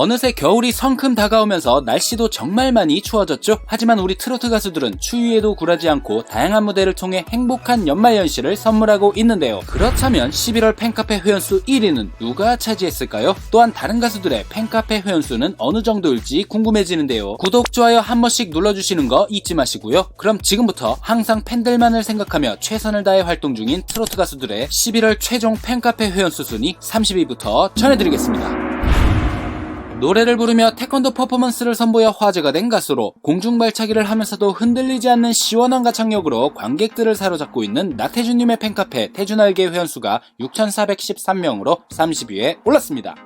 어느새 겨울이 성큼 다가오면서 날씨도 정말 많이 추워졌죠. 하지만 우리 트로트 가수들은 추위에도 굴하지 않고 다양한 무대를 통해 행복한 연말 연시를 선물하고 있는데요. 그렇다면 11월 팬카페 회원수 1위는 누가 차지했을까요? 또한 다른 가수들의 팬카페 회원수는 어느 정도일지 궁금해지는데요. 구독, 좋아요 한 번씩 눌러주시는 거 잊지 마시고요. 그럼 지금부터 항상 팬들만을 생각하며 최선을 다해 활동 중인 트로트 가수들의 11월 최종 팬카페 회원수 순위 30위부터 전해드리겠습니다. 노래를 부르며 태권도 퍼포먼스를 선보여 화제가 된 가수로 공중발차기를 하면서도 흔들리지 않는 시원한 가창력으로 관객들을 사로잡고 있는 나태주님의 팬카페 태준알게 회원수가 6,413명으로 30위에 올랐습니다.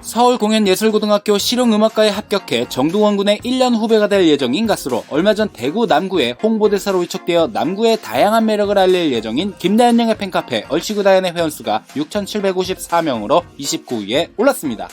서울공연예술고등학교 실용음악과에 합격해 정동원 군의 1년 후배가 될 예정인 가수로 얼마 전 대구 남구의 홍보대사로 위촉되어 남구의 다양한 매력을 알릴 예정인 김다현 양의 팬카페 얼치구 다현의 회원수가 6,754명으로 29위에 올랐습니다.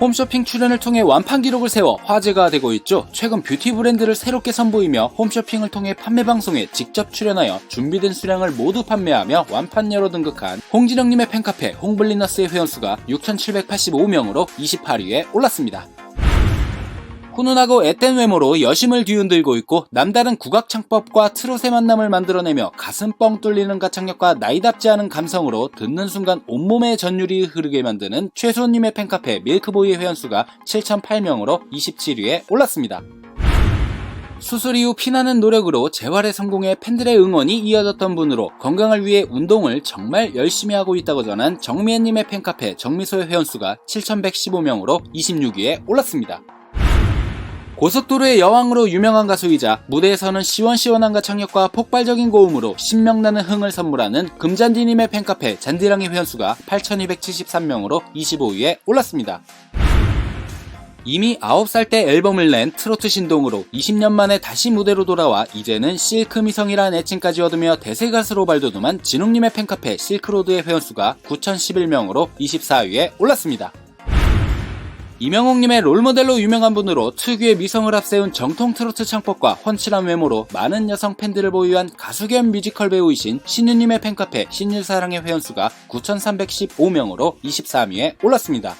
홈쇼핑 출연을 통해 완판 기록을 세워 화제가 되고 있죠. 최근 뷰티 브랜드를 새롭게 선보이며 홈쇼핑을 통해 판매 방송에 직접 출연하여 준비된 수량을 모두 판매하며 완판녀로 등극한 홍진영님의 팬카페 홍블리너스의 회원수가 6,785명으로 28위에 올랐습니다. 훈훈하고 앳된 외모로 여심을 뒤흔들고 있고 남다른 국악 창법과 트롯의 만남을 만들어내며 가슴 뻥 뚫리는 가창력과 나이답지 않은 감성으로 듣는 순간 온몸에 전율이 흐르게 만드는 최수호님의 팬카페 밀크보이의 회원수가 7,008명으로 27위에 올랐습니다. 수술 이후 피나는 노력으로 재활에 성공해 팬들의 응원이 이어졌던 분으로 건강을 위해 운동을 정말 열심히 하고 있다고 전한 정미애님의 팬카페 정미소의 회원수가 7,115명으로 26위에 올랐습니다. 고속도로의 여왕으로 유명한 가수이자 무대에서는 시원시원한 가창력과 폭발적인 고음으로 신명나는 흥을 선물하는 금잔디님의 팬카페 잔디랑의 회원수가 8,273명으로 25위에 올랐습니다. 이미 9살 때 앨범을 낸 트로트 신동으로 20년 만에 다시 무대로 돌아와 이제는 실크 미성이란 애칭까지 얻으며 대세 가수로 발돋움한 진웅님의 팬카페 실크로드의 회원수가 9,011명으로 24위에 올랐습니다. 이명옥님의 롤모델로 유명한 분으로 특유의 미성을 앞세운 정통 트로트 창법과 훤칠한 외모로 많은 여성 팬들을 보유한 가수 겸 뮤지컬 배우이신 신유님의 팬카페 신유사랑의 회원수가 9,315명으로 23위에 올랐습니다.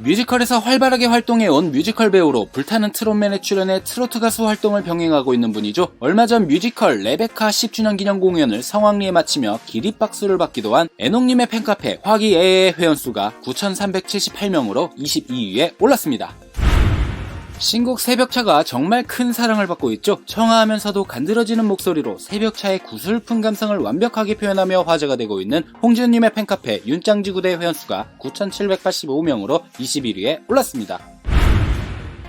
뮤지컬에서 활발하게 활동해온 뮤지컬 배우로 불타는 트롯맨에 출연해 트로트 가수 활동을 병행하고 있는 분이죠. 얼마 전 뮤지컬 레베카 10주년 기념 공연을 성황리에 마치며 기립박수를 받기도 한 애녹님의 팬카페 화기애애의 회원수가 9,378명으로 22위에 올랐습니다. 신곡 새벽차가 정말 큰 사랑을 받고 있죠. 청아하면서도 간드러지는 목소리로 새벽차의 구슬픈 감성을 완벽하게 표현하며 화제가 되고 있는 홍지은님의 팬카페 윤짱지구대 회원수가 9,785명으로 21위에 올랐습니다.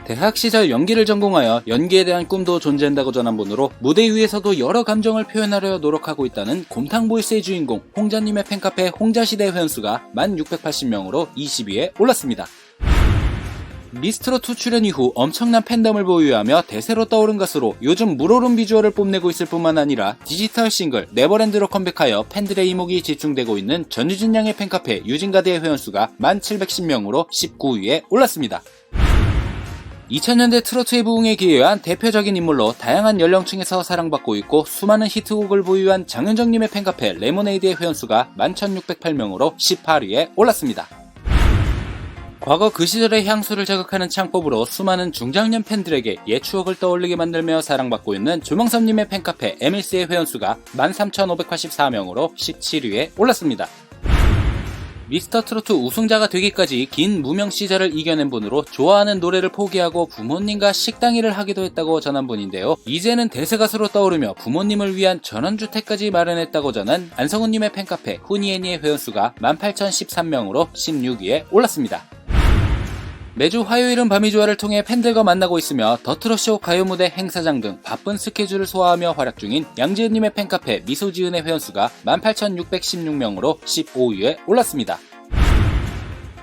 대학 시절 연기를 전공하여 연기에 대한 꿈도 존재한다고 전한 분으로 무대 위에서도 여러 감정을 표현하려 노력하고 있다는 곰탕보이스의 주인공 홍자님의 팬카페 홍자시대 회원수가 1,680명으로 20위에 올랐습니다. 미스트롯2 출연 이후 엄청난 팬덤을 보유하며 대세로 떠오른 가수로 요즘 물오른 비주얼을 뽐내고 있을 뿐만 아니라 디지털 싱글 네버랜드로 컴백하여 팬들의 이목이 집중되고 있는 전유진 양의 팬카페 유진가드의 회원수가 1710명으로 19위에 올랐습니다. 2000년대 트로트의 부흥에 기여한 대표적인 인물로 다양한 연령층에서 사랑받고 있고 수많은 히트곡을 보유한 장윤정님의 팬카페 레모네이드의 회원수가 11,608명으로 18위에 올랐습니다. 과거 그 시절의 향수를 자극하는 창법으로 수많은 중장년 팬들에게 옛 추억을 떠올리게 만들며 사랑받고 있는 조명섭님의 팬카페 MLC의 회원수가 13,584명으로 17위에 올랐습니다. 미스터 트로트 우승자가 되기까지 긴 무명 시절을 이겨낸 분으로 좋아하는 노래를 포기하고 부모님과 식당 일을 하기도 했다고 전한 분인데요. 이제는 대세 가수로 떠오르며 부모님을 위한 전원주택까지 마련했다고 전한 안성훈님의 팬카페 후니애니의 회원수가 18,013명으로 16위에 올랐습니다. 매주 화요일은 밤이조화를 통해 팬들과 만나고 있으며 더트로쇼 가요 무대 행사장 등 바쁜 스케줄을 소화하며 활약 중인 양지은님의 팬카페 미소지은의 회원수가 18,616명으로 15위에 올랐습니다.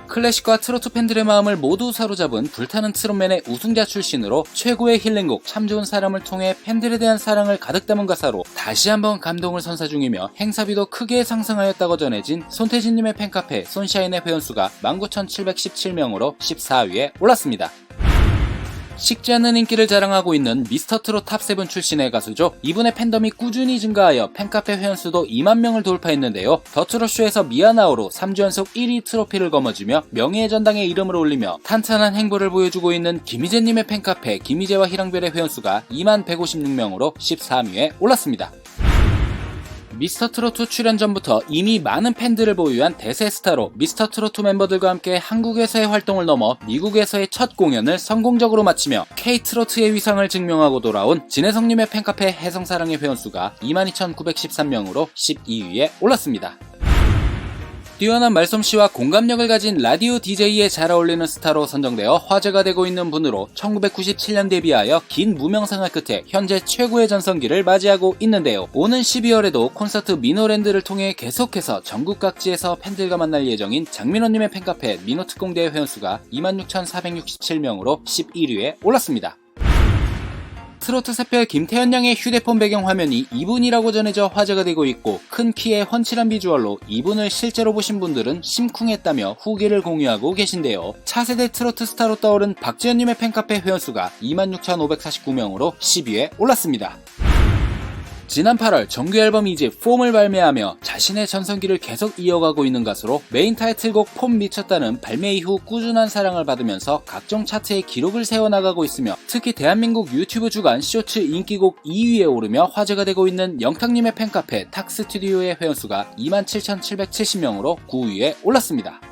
클래식과 트로트 팬들의 마음을 모두 사로잡은 불타는 트롯맨의 우승자 출신으로 최고의 힐링곡 참 좋은 사람을 통해 팬들에 대한 사랑을 가득 담은 가사로 다시 한번 감동을 선사 중이며 행사비도 크게 상승하였다고 전해진 손태진님의 팬카페 손샤인의 회원수가 19,717명으로 14위에 올랐습니다. 식지 않는 인기를 자랑하고 있는 미스터 트롯 탑7 출신의 가수죠. 이분의 팬덤이 꾸준히 증가하여 팬카페 회원수도 2만 명을 돌파했는데요. 더 트롯쇼에서 미아나오로 3주 연속 1위 트로피를 거머쥐며 명예의 전당에 이름을 올리며 탄탄한 행보를 보여주고 있는 김희재님의 팬카페 김희재와 희랑별의 회원수가 2만 156명으로 13위에 올랐습니다. 미스터 트로트 출연 전부터 이미 많은 팬들을 보유한 대세 스타로 미스터 트로트 멤버들과 함께 한국에서의 활동을 넘어 미국에서의 첫 공연을 성공적으로 마치며 K-트로트의 위상을 증명하고 돌아온 진혜성님의 팬카페 해성사랑의 회원수가 22,913명으로 12위에 올랐습니다. 뛰어난 말솜씨와 공감력을 가진 라디오 DJ에 잘 어울리는 스타로 선정되어 화제가 되고 있는 분으로 1997년 데뷔하여 긴 무명생활 끝에 현재 최고의 전성기를 맞이하고 있는데요. 오는 12월에도 콘서트 미노랜드를 통해 계속해서 전국 각지에서 팬들과 만날 예정인 장민호님의 팬카페 민호특공대의 회원수가 26,467명으로 11위에 올랐습니다. 트로트 새별 김태현 양의 휴대폰 배경 화면이 이분이라고 전해져 화제가 되고 있고 큰 키에 훤칠한 비주얼로 이분을 실제로 보신 분들은 심쿵했다며 후기를 공유하고 계신데요. 차세대 트로트 스타로 떠오른 박지현님의 팬카페 회원수가 26,549명으로 10위에 올랐습니다. 지난 8월 정규 앨범 2집 폼을 발매하며 자신의 전성기를 계속 이어가고 있는 가수로 메인 타이틀곡 폼 미쳤다는 발매 이후 꾸준한 사랑을 받으면서 각종 차트에 기록을 세워나가고 있으며 특히 대한민국 유튜브 주간 쇼츠 인기곡 2위에 오르며 화제가 되고 있는 영탁님의 팬카페 탁스튜디오의 회원수가 27,770명으로 9위에 올랐습니다.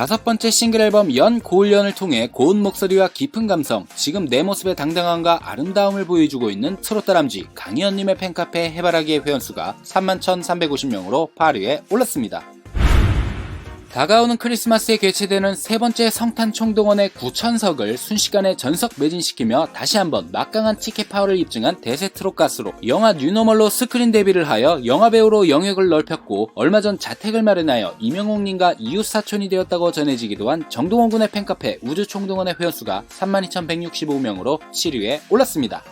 다섯 번째 싱글 앨범 연 고을연을 통해 고운 목소리와 깊은 감성, 지금 내 모습의 당당함과 아름다움을 보여주고 있는 트롯 다람쥐 강희연님의 팬카페 해바라기의 회원수가 31,350명으로 8위에 올랐습니다. 다가오는 크리스마스에 개최되는 세 번째 성탄 총동원의 9천석을 순식간에 전석 매진시키며 다시 한번 막강한 티켓 파워를 입증한 대세 트롯 가수로 영화 뉴노멀로 스크린 데뷔를 하여 영화배우로 영역을 넓혔고 얼마 전 자택을 마련하여 이명옥님과 이웃 사촌이 되었다고 전해지기도 한 정동원 군의 팬카페 우주총동원의 회원수가 32,165명으로 7위에 올랐습니다.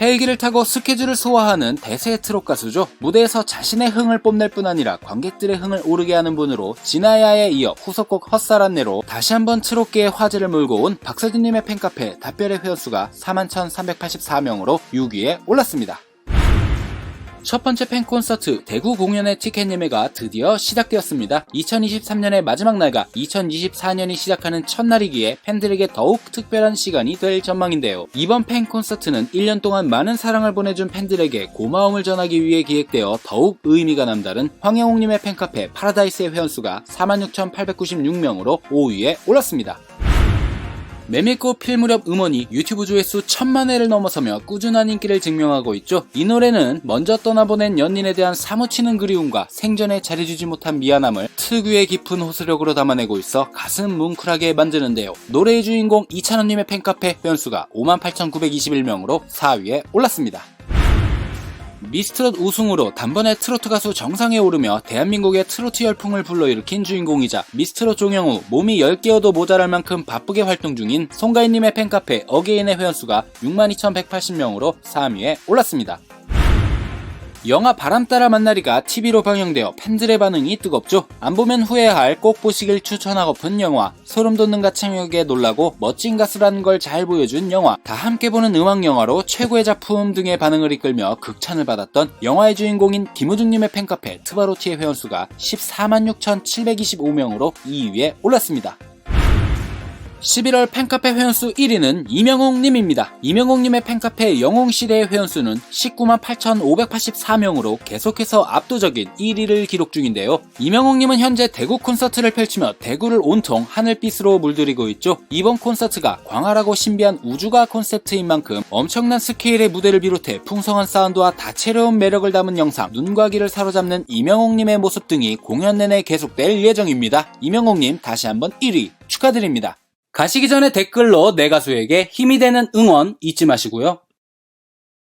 헬기를 타고 스케줄을 소화하는 대세 트롯 가수죠. 무대에서 자신의 흥을 뽐낼 뿐 아니라 관객들의 흥을 오르게 하는 분으로 진아야에 이어 후속곡 헛살안내로 다시 한번 트롯계의 화제를 몰고 온 박서진님의 팬카페 답별의 회원수가 41,384명으로 6위에 올랐습니다. 첫 번째 팬 콘서트 대구 공연의 티켓 예매가 드디어 시작되었습니다. 2023년의 마지막 날과 2024년이 시작하는 첫날이기에 팬들에게 더욱 특별한 시간이 될 전망인데요. 이번 팬 콘서트는 1년 동안 많은 사랑을 보내준 팬들에게 고마움을 전하기 위해 기획되어 더욱 의미가 남다른 황영웅님의 팬카페 파라다이스의 회원수가 46,896명으로 5위에 올랐습니다. 메밀꽃 필 무렵 음원이 유튜브 조회수 천만 회를 넘어서며 꾸준한 인기를 증명하고 있죠. 이 노래는 먼저 떠나보낸 연인에 대한 사무치는 그리움과 생전에 잘해주지 못한 미안함을 특유의 깊은 호소력으로 담아내고 있어 가슴 뭉클하게 만드는데요. 노래의 주인공 이찬원님의 팬카페 회원수가 58,921명으로 4위에 올랐습니다. 미스트롯 우승으로 단번에 트로트 가수 정상에 오르며 대한민국의 트로트 열풍을 불러일으킨 주인공이자 미스트롯 종영후 몸이 10개여도 모자랄 만큼 바쁘게 활동 중인 송가인님의 팬카페 어게인의 회원수가 62,180명으로 3위에 올랐습니다. 영화 바람 따라 만나리가 TV로 방영되어 팬들의 반응이 뜨겁죠. 안 보면 후회할 꼭 보시길 추천하고픈 영화. 소름 돋는 가창력에 놀라고 멋진 가수라는 걸 잘 보여준 영화. 다 함께 보는 음악 영화로 최고의 작품 등의 반응을 이끌며 극찬을 받았던 영화의 주인공인 김우중님의 팬카페 트바로티의 회원수가 14만 6,725명으로 2위에 올랐습니다. 11월 팬카페 회원수 1위는 이명옥님입니다. 이명옥님의 팬카페 영웅시대의 회원수는 19만 8,584명으로 계속해서 압도적인 1위를 기록 중인데요. 이명옥님은 현재 대구 콘서트를 펼치며 대구를 온통 하늘빛으로 물들이고 있죠. 이번 콘서트가 광활하고 신비한 우주가 콘셉트인 만큼 엄청난 스케일의 무대를 비롯해 풍성한 사운드와 다채로운 매력을 담은 영상, 눈과 귀를 사로잡는 이명옥님의 모습 등이 공연 내내 계속될 예정입니다. 이명옥님 다시 한번 1위 축하드립니다. 가시기 전에 댓글로 내 가수에게 힘이 되는 응원 잊지 마시고요.